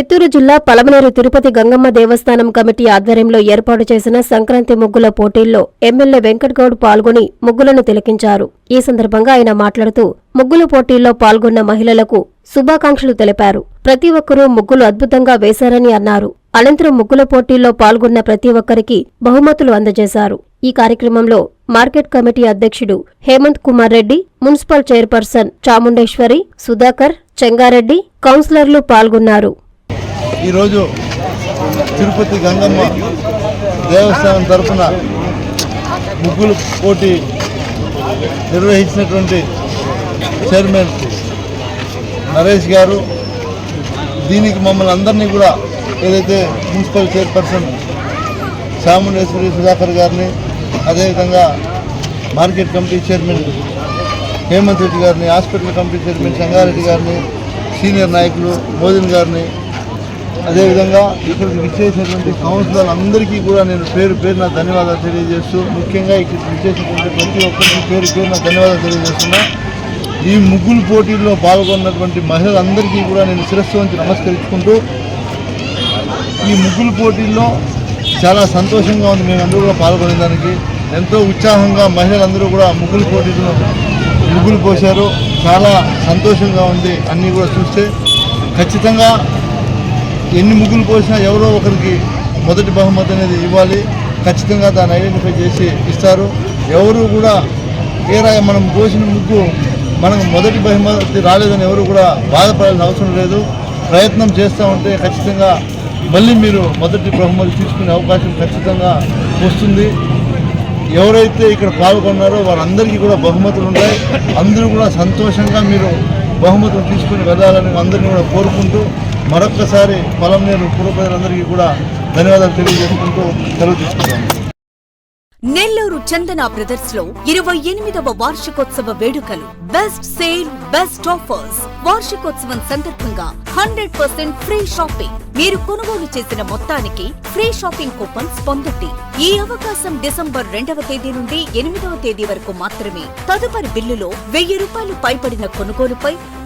చిత్తూరు జిల్లా పలమనేరు తిరుపతి గంగమ్మ దేవస్థానం కమిటీ ఆధ్వర్యంలో ఏర్పాటు చేసిన సంక్రాంతి ముగ్గుల పోటీల్లో ఎమ్మెల్యే వెంకట్గౌడ్ పాల్గొని ముగ్గులను తిలకించారు. ఈ సందర్భంగా ఆయన మాట్లాడుతూ ముగ్గుల పోటీల్లో పాల్గొన్న మహిళలకు శుభాకాంక్షలు తెలిపారు. ప్రతి ఒక్కరూ ముగ్గులు అద్భుతంగా వేశారని అన్నారు. అనంతరం ముగ్గుల పోటీల్లో పాల్గొన్న ప్రతి ఒక్కరికి బహుమతులు అందజేశారు. ఈ కార్యక్రమంలో మార్కెట్ కమిటీ అధ్యక్షుడు హేమంత్ కుమార్ రెడ్డి మున్సిపల్ చైర్పర్సన్ చాముండేశ్వరి సుధాకర్ చెంగారెడ్డి కౌన్సిలర్లు పాల్గొన్నారు. ఈరోజు తిరుపతి గంగమ్మ దేవస్థానం తరఫున ముగ్గులు పోటీ నిర్వహించినటువంటి చైర్మన్ నరేష్ గారు దీనికి మమ్మల్ని అందరినీ కూడా ఏదైతే మున్సిపల్ చైర్పర్సన్ చాముండేశ్వరి సుధాకర్ గారిని అదేవిధంగా market committee chairman Hemanth Reddy గారిని హాస్పిటల్ కమిటీ చైర్మన్ సంగారెడ్డి గారిని సీనియర్ నాయకులు మోదీన్ గారిని అదేవిధంగా ఇక్కడికి విచ్చేసినటువంటి కౌన్సిలర్ అందరికీ కూడా నేను పేరు పేరున ధన్యవాదాలు తెలియజేస్తూ ముఖ్యంగా ఇక్కడికి విచ్చేసినటువంటి ప్రతి ఒక్కరికి పేరు పేరున ధన్యవాదాలు తెలియజేస్తున్నా. ఈ ముగ్గులు పోటీల్లో పాల్గొన్నటువంటి మహిళలందరికీ కూడా నేను శిరస్సు వంచి నమస్కరించుకుంటూ ఈ ముగ్గులు పోటీల్లో చాలా సంతోషంగా ఉంది మేమందరూ కూడా పాల్గొనేదానికి. ఎంతో ఉత్సాహంగా మహిళలందరూ కూడా ముగ్గులు పోటీలో ముగ్గులు పోశారు. చాలా సంతోషంగా ఉంది అన్నీ కూడా చూస్తే. ఖచ్చితంగా ఎన్ని ముగ్గులు పోసినా ఎవరో ఒకరికి మొదటి బహుమతి అనేది ఇవ్వాలి. ఖచ్చితంగా దాన్ని ఐడెంటిఫై చేసి ఇస్తారు. ఎవరు కూడా ఏరా మనం పోసిన ముగ్గు మనకు మొదటి బహుమతి రాలేదని ఎవరు కూడా బాధపడాల్సిన అవసరం లేదు. ప్రయత్నం చేస్తూ ఉంటే ఖచ్చితంగా మళ్ళీ మీరు మొదటి బహుమతి తీసుకునే అవకాశం ఖచ్చితంగా వస్తుంది. ఎవరైతే ఇక్కడ పాల్గొన్నారో వారందరికీ కూడా బహుమతులు ఉంటాయి. అందరూ కూడా సంతోషంగా మీరు బహుమతులు తీసుకుని వెళ్ళాలని అందరినీ కూడా కోరుకుంటూ మరొక్కసారి పొలం నేను పూర్వ ప్రజలందరికీ కూడా ధన్యవాదాలు తెలియజేసుకుంటూ సెలవు తీసుకుంటాను. నెల్లూరు చందన బ్రదర్స్లో ఇరవై ఎనిమిదవ వార్షికోత్సవ వేడుకలు. Best sale best offers. వార్షికోత్సవం సందర్భంగా హండ్రెడ్ పర్సెంట్ ఫ్రీ షాపింగ్. మీరు కొనుగోలు చేసిన మొత్తానికి ఫ్రీ షాపింగ్ కూపన్స్ పొందండి. ఈ అవకాశం డిసెంబర్ రెండవ తేదీ నుండి ఎనిమిదవ తేదీ వరకు మాత్రమే. తదుపరి బిల్లులో వెయ్యి రూపాయలు పైబడిన కొనుగోలుపై